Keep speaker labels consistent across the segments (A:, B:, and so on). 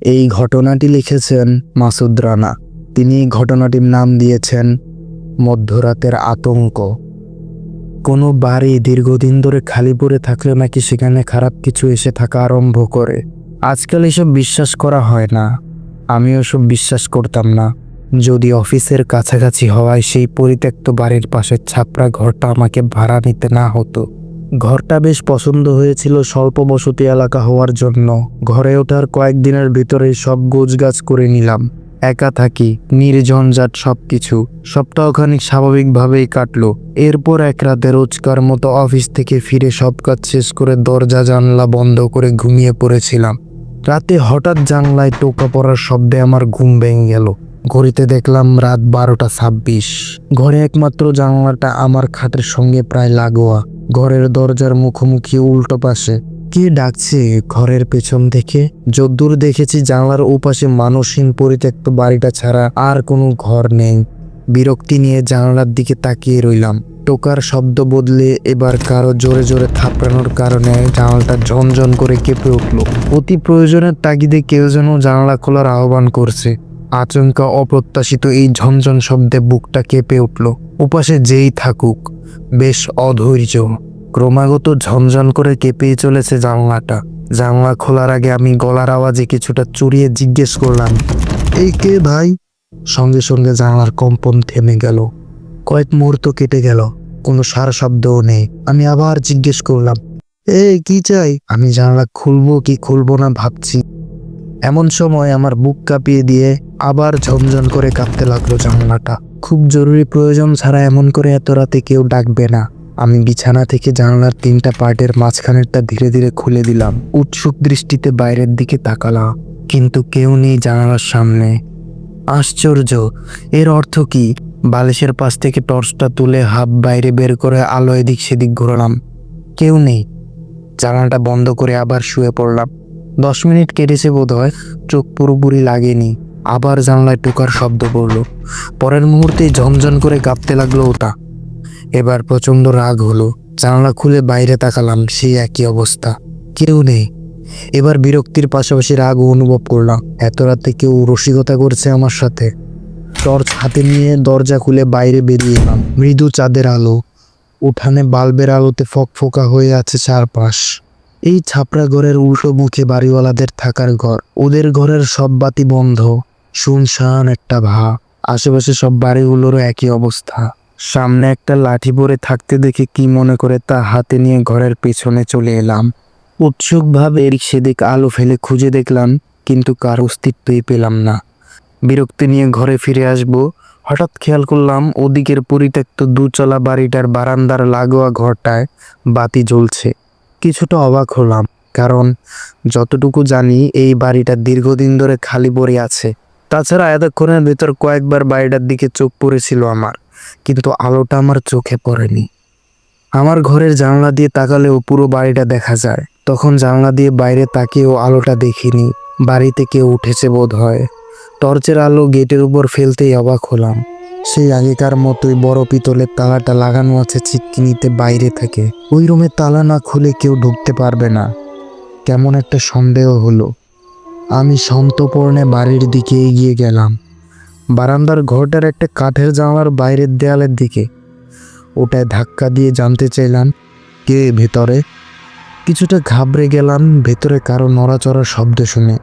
A: এই ঘটনাটি লিখেছেন মাসুদ রানা। তিনি ঘটনাটির নাম দিয়েছেন মধ্যরাতের আতঙ্ক। কোনো বাড়ি দীর্ঘদিন ধরে খালি পড়ে থাকলে নাকি সেখানে খারাপ কিছু এসে থাকা আরম্ভ করে। আজকাল এসব বিশ্বাস করা হয় না। আমিও সব বিশ্বাস করতাম না। যদি অফিসের কাছাকাছি হওয়ায় সেই পরিত্যক্ত বাড়ির পাশের ছাপড়া ঘরটা আমাকে ভাড়া নিতে না হতো ঘরটা বেশ পছন্দ হয়েছিল স্বল্প বসতি এলাকা হওয়ার জন্য। ঘরে ওঠার কয়েকদিনের ভিতরেই সব গোছগাছ করে নিলাম। একা থাকি নির্ঝঞ্ঝাট সব কিছু সপ্তাহখানিক স্বাভাবিকভাবেই কাটলো। এরপর এক রাতে রোজকার মতো অফিস থেকে ফিরে সব কাজ শেষ করে দরজা, জানলা বন্ধ করে ঘুমিয়ে পড়েছিলাম। রাতে হঠাৎ জানলায় টোকা পড়ার শব্দে আমার ঘুম ভেঙে গেল। ঘড়িতে দেখলাম রাত বারোটা ছাব্বিশ। ঘরে একমাত্র জানলাটা আমার খাটের সঙ্গে প্রায় লাগোয়া। ঘরের দরজার মুখোমুখি উল্টো পাশে। কে ডাকছে ঘরের পেছন থেকে? যদ্দূর দেখেছি জানলার ওপাশে মানুষহীন পরিত্যক্ত বাড়িটা ছাড়া আর কোনো ঘর নেই। বিরক্তি নিয়ে জানলার দিকে তাকিয়ে রইলাম। টোকার শব্দ বদলে এবার কারও জোরে জোরে থাপড়ানোর কারণে জানালাটা ঝনঝন করে কেঁপে উঠল। অতি প্রয়োজনের তাগিদে কেউ যেন জানালা খোলার আহ্বান করছে। আচমকা অপ্রত্যাশিত এই ঝনঝন শব্দে বুকটা কেঁপে উঠল। ওপাশে যেই থাকুক, বেশ অধৈর্য। ক্রমাগত ঝনঝন করে কেঁপেই চলেছে জানলাটা। জানলা খোলার আগে আমি গলার আওয়াজে কিছুটা চুরিয়ে জিজ্ঞেস করলাম, এই কে ভাই? সঙ্গে সঙ্গে জানলার কম্পন থেমে গেল। কয়েক মুহূর্ত কেটে গেল, কোনো সারা শব্দও নেই। আমি আবার জিজ্ঞেস করলাম এ কি চাই? আমি জানলা খুলবো কি খুলবো না ভাবছি। এমন সময় আমার বুক কাঁপিয়ে দিয়ে আবার ঝনঝন করে কাঁপতে লাগল জানলাটা। খুব জরুরি প্রয়োজন ছাড়া এমন করে এত রাতে কেউ ডাকবে না। আমি বিছানা থেকে জানলার তিনটা পার্টের মাঝখানেরটা ধীরে ধীরে খুলে দিলাম। উৎসুক দৃষ্টিতে বাইরের দিকে তাকালাম, কিন্তু কেউ নেই জানালার সামনে। আশ্চর্য! এর অর্থ কি? বালিশের পাশ থেকে টর্চটা তুলে হাফ বাইরে বের করে আলো এদিক সেদিক ঘোরালাম। কেউ নেই। জানালাটা বন্ধ করে আবার শুয়ে পড়লাম। দশ মিনিট কেটেছে বোধ হয় চোখ পুরোপুরি লাগেনি। আবার জানলায় টোকার শব্দ পড়ল। পরের মুহূর্তেই ঝনঝন করে কাঁপতে লাগল ওটা। এবার প্রচণ্ড রাগ হলো। জানলা খুলে বাইরে তাকালাম, সেই একই অবস্থা। কেউ নেই। এবার বিরক্তির পাশাপাশি রাগও অনুভব করলাম। এত রাতে কেউ রসিকতা করছে আমার সাথে। টর্চ হাতে নিয়ে দরজা খুলে বাইরে বেরিয়ে এলাম। মৃদু চাঁদের আলো। উঠানে বাল্বের আলোতে ফকফকা হয়ে আছে চারপাশ। এই ছাপড়া ঘরের উল্টো মুখে বাড়িওয়ালাদের থাকার ঘর। ওদের ঘরের সব বাতি বন্ধ। শুনশান একটা ভা। আশেপাশে সব বাড়িগুলোরও একই অবস্থা। সামনে একটা লাঠি পরে থাকতে দেখে কি মনে করে তা হাতে নিয়ে ঘরের পেছনে চলে এলাম। উৎসুকভাবে এদিক সেদিক আলো ফেলে খুঁজে দেখলাম, কিন্তু কার অস্তিত্বই পেলাম না। বিরক্তি নিয়ে ঘরে ফিরে আসব, হঠাৎ খেয়াল করলাম ওদিকের পরিত্যক্ত দুচলা বাড়িটার বারান্দার লাগোয়া ঘরটায় বাতি জ্বলছে। কিছুটা অবাক হলাম, কারণ যতটুকু জানি এই বাড়িটা দীর্ঘদিন ধরে খালি পড়ে আছে। তাছাড়া এতক্ষণের ভেতর কয়েকবার বাড়িটার দিকে চোখ পড়েছিল আমার, কিন্তু আলোটা আমার চোখে পড়েনি। আমার ঘরের জানলা দিয়ে তাকালেও পুরো বাড়িটা দেখা যায়। তখন জানলা দিয়ে বাইরে তাকিয়েও আলোটা দেখিনি। বাড়িতে কেউ উঠেছে বোধ হয় টর্চের আলো গেটের উপর ফেলতেই অবাক হলাম। সেই আগেকার মতোই বড় পিতলের তালাটা লাগানো আছে চিটকিনিতে বাইরে থেকে। ওই রুমে তালা না খুলে কেউ ঢুকতে পারবে না। কেমন একটা সন্দেহ হলো। আমি সন্তপর্ণে বাড়ির দিকে এগিয়ে গেলাম। বারান্দার ঘরটার একটা কাঠের জানলার বাইরের দেয়ালের দিকে। ওটায় ধাক্কা দিয়ে জানতে চাইলাম, কে ভেতরে? কিছুটা ঘাবড়ে গেলাম, ভেতরে কারও নড়াচড়া শব্দ শুনে।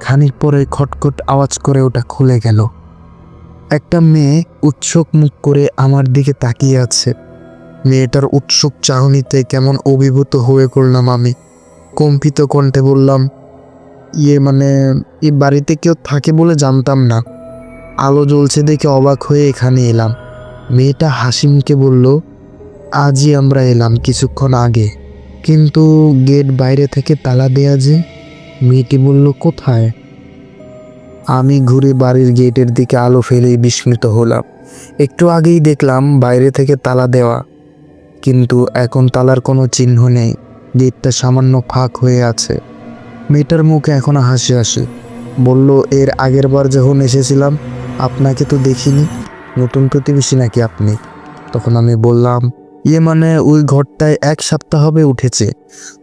A: খানিক পরে খটখট আওয়াজ করে ওটা খুলে গেল। একটা মেয়ে উৎসুক মুখ করে আমার দিকে তাকিয়ে আছে। মেয়েটার উৎসুক চাহনিতে কেমন অভিভূত হয়ে করলাম আমি। কম্পিত কণ্ঠে বললাম ইয়ে মানে এই বাড়িতে কেউ থাকে বলে জানতাম না। আলো জ্বলছে দেখে অবাক হয়ে এখানে এলাম। মেয়েটা হাসিমকে বলল, আজই আমরা এলাম কিছুক্ষণ আগে। কিন্তু গেট বাইরে থেকে তালা দেয়া যে? মেয়েটি বলল, কোথায়? আমি ঘুরে বাড়ির গেটের দিকে আলো ফেলেই বিস্মিত হলাম। একটু আগেই দেখলাম বাইরে থেকে তালা দেওয়া। কিন্তু এখন তালার কোনো চিহ্ন নেই। গেটটা সামান্য ফাঁক হয়ে আছে। মেয়েটার মুখে এখনও হাসি আসে। বলল, এর আগের বার যখন এসেছিলাম, আপনাকে তো দেখিনি। নতুন প্রতিবেশী নাকি আপনি? তখন আমি বললাম ইয়ে মানে ওই ঘরটায় এক সপ্তাহ হবে উঠেছে।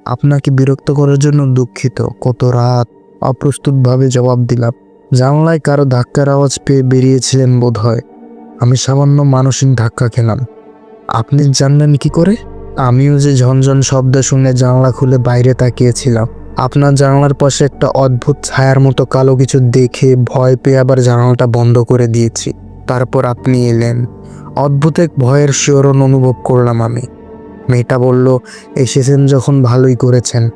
A: আপনাকে বিরক্ত করার জন্য দুঃখিত। কত রাত অপ্রস্তুতভাবে জবাব দিলাম। জানলায় কারও ধাক্কার আওয়াজ পেয়ে বেরিয়েছিলেন বোধ হয় আমি সামান্য মানসিক ধাক্কা খেলাম। আপনি জানলেন কি করে? আমিও যে ঝনঝন শব্দ শুনে জানলা খুলে বাইরে তাকিয়েছিলাম। আপনার জানালার পাশে একটা অদ্ভুত ছায়ার মতো কালো কিছু দেখে ভয় পেয়ে আবার জানালাটা বন্ধ করে দিয়েছি। তারপর আপনি এলেন। অদ্ভুত এক ভয়ের শিওরণ অনুভব করলাম আমি। মেয়েটা বলল এসেছেন যখন ভালোই করেছেন,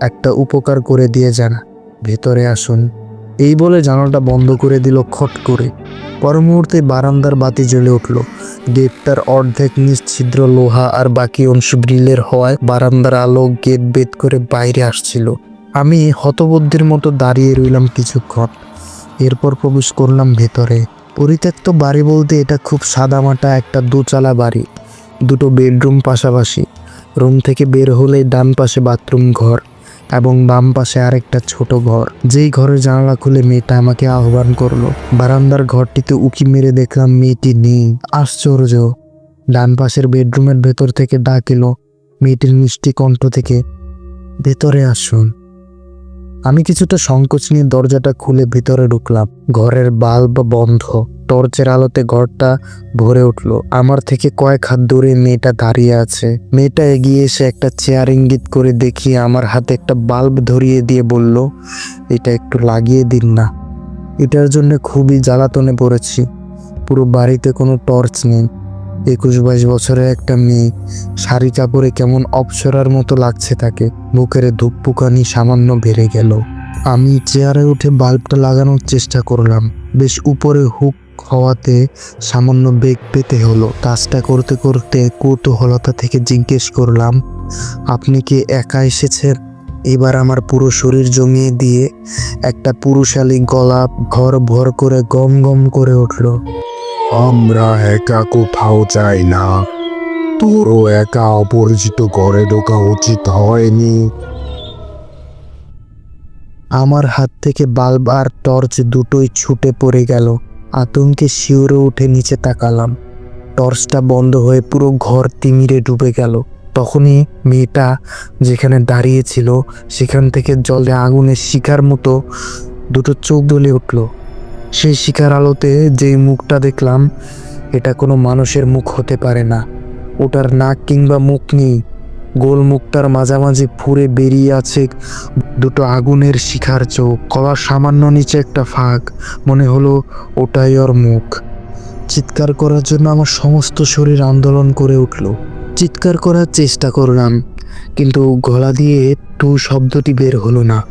A: একটা উপকার করে দিয়ে যান। ভেতরে আসুন। এই বলে জানালাটা বন্ধ করে দিল খট করে। পর মুহূর্তে বারান্দার বাতি জ্বলে উঠল। গেটটার অর্ধেক নিশ্ছিদ্র লোহা আর বাকি অংশ গ্রিলের হওয়ায় বারান্দার আলো গেট বেদ করে বাইরে আসছিল। আমি হতবুদ্ধির মতো দাঁড়িয়ে রইলাম কিছুক্ষণ। এরপর প্রবেশ করলাম ভেতরে। পরিত্যক্ত বাড়ি বলতে এটা খুব সাদামাটা একটা দোচালা বাড়ি। দুটো বেডরুম পাশাপাশি। রুম থেকে বের হলেই ডান পাশে বাথরুম ঘর। এবং বাম পাশে আরেকটা ছোট ঘর। যেই ঘরের জানালা খুলে মেয়েটা আমাকে আহ্বান করল। বারান্দার ঘরটিতে উকি মেরে দেখলাম মেয়েটি নেই। আশ্চর্য! ডান পাশের বেডরুমের ভেতর থেকে ডাক এলো মেয়েটির মিষ্টি কণ্ঠ থেকে, ভেতরে আসুন। আমি কিছুটা সংকোচ নিয়ে দরজাটা খুলে ভিতরে ঢুকলাম। ঘরের বাল্ব বন্ধ। টর্চের আলোতে ঘরটা ভরে উঠল। আমার থেকে কয়েক হাত দূরে মেয়েটা দাঁড়িয়ে আছে। মেয়েটা এগিয়ে এসে একটা চেয়ার ইঙ্গিত করে দেখিয়ে আমার হাতে একটা বাল্ব ধরিয়ে দিয়ে বলল, এটা একটু লাগিয়ে দিন না। এটার জন্য খুবই জ্বালাতনে পড়েছি। পুরো বাড়িতে কোনো টর্চ নেই। একুশ বাইশ বছরের একটা মেয়ে। শাড়ি কাপড়ে কেমন অপসরার মতো লাগছে তাকে। বুকের ধূপপুকানি সামান্য বেড়ে গেল। আমি চেয়ারে উঠে বাল্বটা লাগানোর চেষ্টা করলাম। বেশ উপরে হুক হওয়াতে সামান্য বেগ পেতে হলো। কাজটা করতে করতে কৌতূহলতা থেকে জিজ্ঞেস করলাম আপনি কি একা এসেছেন? এবার আমার পুরো শরীর জমিয়ে দিয়ে একটা পুরুষালী গলা ঘর ভর করে গম গম করে উঠল।
B: আমরা একা কোথাও যাই না। তোরও একা অপরিচিত ঘরে ঢোকা উচিত হয়নি।
A: আমার হাত থেকে বাল্ব আর টর্চ দুটোই ছুটে পড়ে গেল। আতঙ্কে শিউরে উঠে নিচে তাকালাম। টর্চটা বন্ধ হয়ে পুরো ঘর তিমিরে ডুবে গেল। তখনই মেয়েটা যেখানে দাঁড়িয়ে ছিল, সেখান থেকে জলে আগুনের শিকার মতো দুটো চোখ দলে উঠল। সেই শিকার আলোতে যেই মুখটা দেখলাম, এটা কোনো মানুষের মুখ হতে পারে না। ওটার নাক কিংবা মুখ নেই। গোল মুখটার মাঝামাঝি ফুরে বেরিয়ে আছে দুটো আগুনের শিখার চোখ। কলার সামান্য নিচে একটা ফাঁক। মনে হলো ওটাই ওর মুখ। চিৎকার করার জন্য আমার সমস্ত শরীর আন্দোলন করে উঠল। চিৎকার করার চেষ্টা করলাম, কিন্তু গলা দিয়ে টু শব্দটি বের হলো না।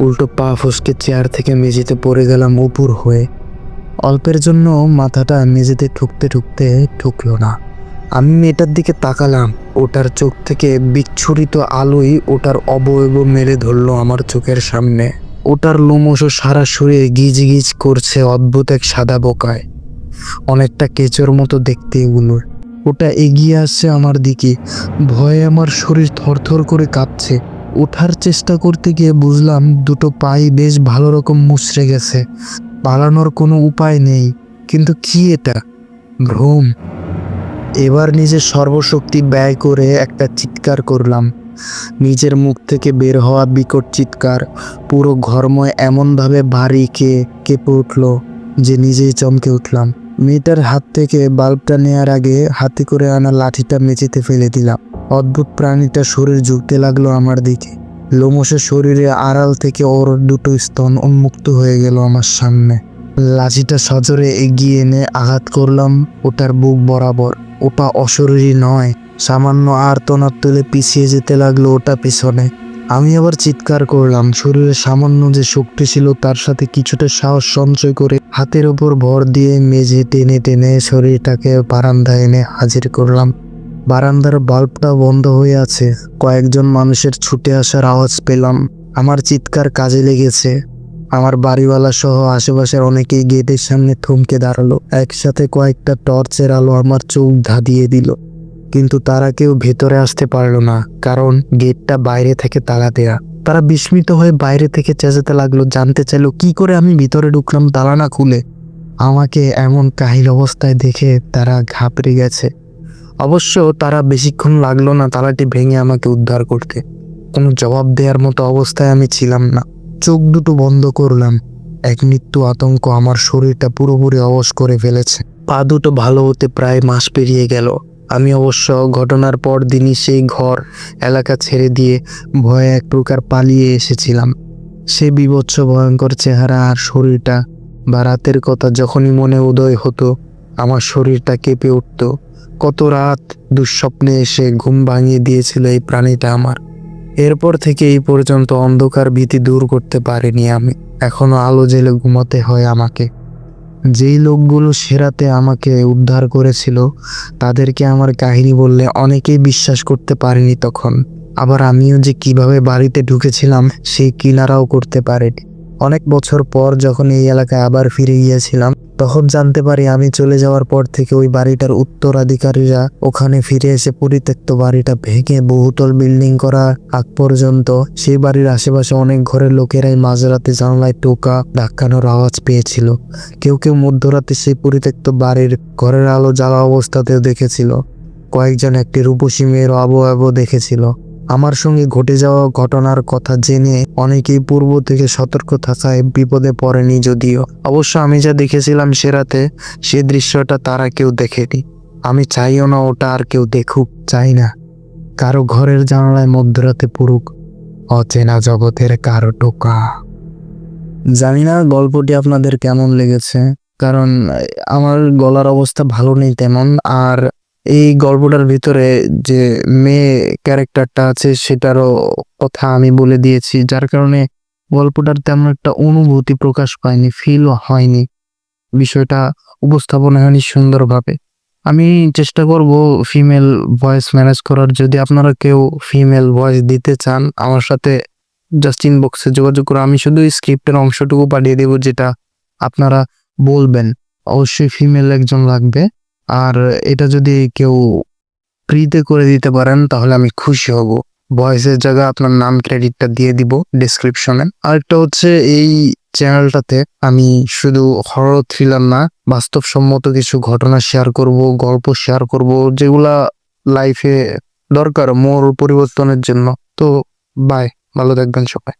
A: উল্টো পা ফসকে চেয়ার থেকে মেঝেতে পড়ে গেলাম উপর হয়ে। অল্পের জন্য মাথাটা মেঝেতে ঠুকতে ঠুকতে ঠুকলো না। আমি মেয়েটার দিকে তাকালাম। ওটার চোখ থেকে বিচ্ছুরিত আলোই ওটার অবয়ব মেরে ধরলো আমার চোখের সামনে। ওটার লোমশ সারা শরীরে গিজ গিজ করছে অদ্ভুত এক সাদা বোকায়, অনেকটা কেচোর মতো দেখতে এগুলোর। ওটা এগিয়ে আসছে আমার দিকে, ভয়ে আমার শরীর থরথর করে কাঁপছে। ওঠার চেষ্টা করতে গিয়ে বুঝলাম দুটো পাই বেশ ভালো রকম মুচড়ে গেছে, পালানোর কোনো উপায় নেই, কিন্তু কি এটা? ভ্রম। এবার নিজের সর্বশক্তি ব্যয় করে একটা চিৎকার করলাম। নিজের মুখ থেকে বের হওয়া বিকট চিৎকার। পুরো ঘরময় এমনভাবে ভারী কে, কেঁপে উঠল যে নিজেই চমকে উঠলাম। মেয়েটার হাত থেকে বাল্বটা নেয়ার আগে হাতে করে আনা লাঠিটা মেঝেতে ফেলে দিলাম। অদ্ভুত প্রাণীটা শরীর ঝুঁকতে লাগল আমার দিকে। লোমসের শরীরে আড়াল থেকে ওর দুটো স্তন উন্মুক্ত হয়ে গেল আমার সামনে। লাঠিটা সজোরে এগিয়ে এনে আঘাত করলাম ওটার বুক বরাবর। ওটা অশরীরী নয়, সামান্য আর্তনাদ তুলে পিছিয়ে যেতে লাগল ওটা পিছনে। আমি আবার চিৎকার করলাম, শরীরে সামান্য যে শক্তি ছিল তার সাথে কিছুটা সাহস সঞ্চয় করে হাতের ওপর ভর দিয়ে মেঝে টেনে টেনে শরীরটাকে বারান্দায় এনে হাজির করলাম। বারান্দার বাল্বটা বন্ধ হয়ে আছে, কয়েকজন মানুষের ছুটে আসার আওয়াজ পেলাম। আমার চিৎকার কাজে লেগেছে। আমার বাড়িওয়ালা সহ আশেপাশের অনেকেই গেটের সামনে থমকে দাঁড়াল। একসাথে কয়েকটা টর্চের আলো আমার চোখ ধাঁধিয়ে দিল। কিন্তু তারা কেউ ভেতরে আসতে পারল না, কারণ গেটটা বাইরে থেকে তালা দেয়া। তারা বিস্মিত হয়ে বাইরে থেকে চেঁচাতে লাগল, জানতে চাইলো, কি করে আমি ভিতরে ঢুকলাম তালা না খুলে? আমাকে এমন কাহিল অবস্থায় দেখে তারা ঘাবড়ে গেছে। অবশ্য তারা বেশিক্ষণ লাগল না তালাটি ভেঙে আমাকে উদ্ধার করতে। কোনো জবাব দেওয়ার মতো অবস্থায় আমি ছিলাম না। চোখ দুটো বন্ধ করলাম। এক মৃত্যু আতঙ্ক আমার শরীরটা পুরোপুরি অবশ করে ফেলেছে। পা দুটো ভালো হতে প্রায় মাস পেরিয়ে গেল। আমি অবশ্য ঘটনার পর দিনই সেই ঘর, এলাকা ছেড়ে দিয়ে ভয়ে এক প্রকার পালিয়ে এসেছিলাম। সে বিভৎস ভয়ঙ্কর চেহারা আর শরীরটা বা রাতের কথা যখনই মনে উদয় হতো, আমার শরীরটা কেঁপে উঠত। কত রাত দুঃস্বপ্নে এসে ঘুম ভাঙিয়ে দিয়েছিল এই প্রাণীটা আমার। এরপর থেকে এই পর্যন্ত অন্ধকার ভীতি দূর করতে পারিনি আমি। এখনও আলো জেলে ঘুমাতে হয় আমাকে। যেই লোকগুলো সেরাতে আমাকে উদ্ধার করেছিল, তাদেরকে আমার কাহিনী বললে অনেকেই বিশ্বাস করতে পারেনি তখন। আবার আমিও যে কীভাবে বাড়িতে ঢুকেছিলাম, সেই কিনারাও করতে পারেনি। অনেক বছর পর যখন এই এলাকায় আবার ফিরে গিয়েছিলাম তখন জানতে পারি আমি চলে যাওয়ার পর থেকে ওই বাড়িটার উত্তরাধিকারীরা ওখানে ফিরে এসে পরিত্যক্ত বাড়িটা ভেঙে বহুতল বিল্ডিং করা আগ পর্যন্ত সেই বাড়ির আশেপাশে অনেক ঘরের লোকেরাই মাঝরাতে জানলায় টোকা ধাক্কানোর আওয়াজ পেয়েছিল। কেউ কেউ মধ্যরাতে সেই পরিত্যক্ত বাড়ির ঘরের আলো জ্বালা অবস্থাতেও দেখেছিল। কয়েকজন একটি রূপসী মেয়ের অবয়ব দেখেছিল। আমার সঙ্গে ঘটে যাওয়া ঘটনার কথা জেনে অনেকেই পূর্ব থেকে সতর্ক থাকায় বিপদে পড়েনি যদিও। অবশ্য আমি যা দেখেছিলাম সে রাতে সে দৃশ্যটা তারা কেউ দেখেনি। আমি চাইও না ওটা আর কেউ দেখুক, চাই না। কারও ঘরের জানালায় মধ্যরাতে পুরুক অচেনা জগতের কারও টোকা। জানি না গল্পটি আপনাদের কেমন লেগেছে, কারণ আমার গলার অবস্থা ভালো নেই তেমন, আর এই গল্পটার ভিতরে যে মেয়ে ক্যারেক্টারটা আছে সেটারও কথা আমি বলে দিয়েছি, যার কারণে গল্পটার তেমন একটা অনুভূতি প্রকাশ পায়নি ফিলও হয়নি। বিষয়টা উপস্থাপন হয়নি সুন্দরভাবে। আমি চেষ্টা করব ফিমেল ভয়েস ম্যানেজ করার। যদি আপনারা কেউ ফিমেল ভয়েস দিতে চান আমার সাথে জাস্ট ইনবক্সে যোগাযোগ করে আমি শুধু স্ক্রিপ্টের অংশটুকু পাঠিয়ে দেবো যেটা আপনারা বলবেন। অবশ্যই ফিমেল একজন লাগবে। আর এটা যদি কেউ ফ্রিতে করে দিতে পারেন, তাহলে আমি খুশি হব। ভয়েসের জায়গায় আপনার নাম ক্রেডিটটা দিয়ে দিব ডিসক্রিপশনে আরেকটা হচ্ছে, এই চ্যানেলটাতে আমি শুধু হরর থ্রিলার না, বাস্তবসম্মত কিছু ঘটনা শেয়ার করব, গল্প শেয়ার করব, যেগুলা লাইফে দরকার, মোর পরিবর্তনের জন্য। তো বাই ভালো থাকবেন সবাই।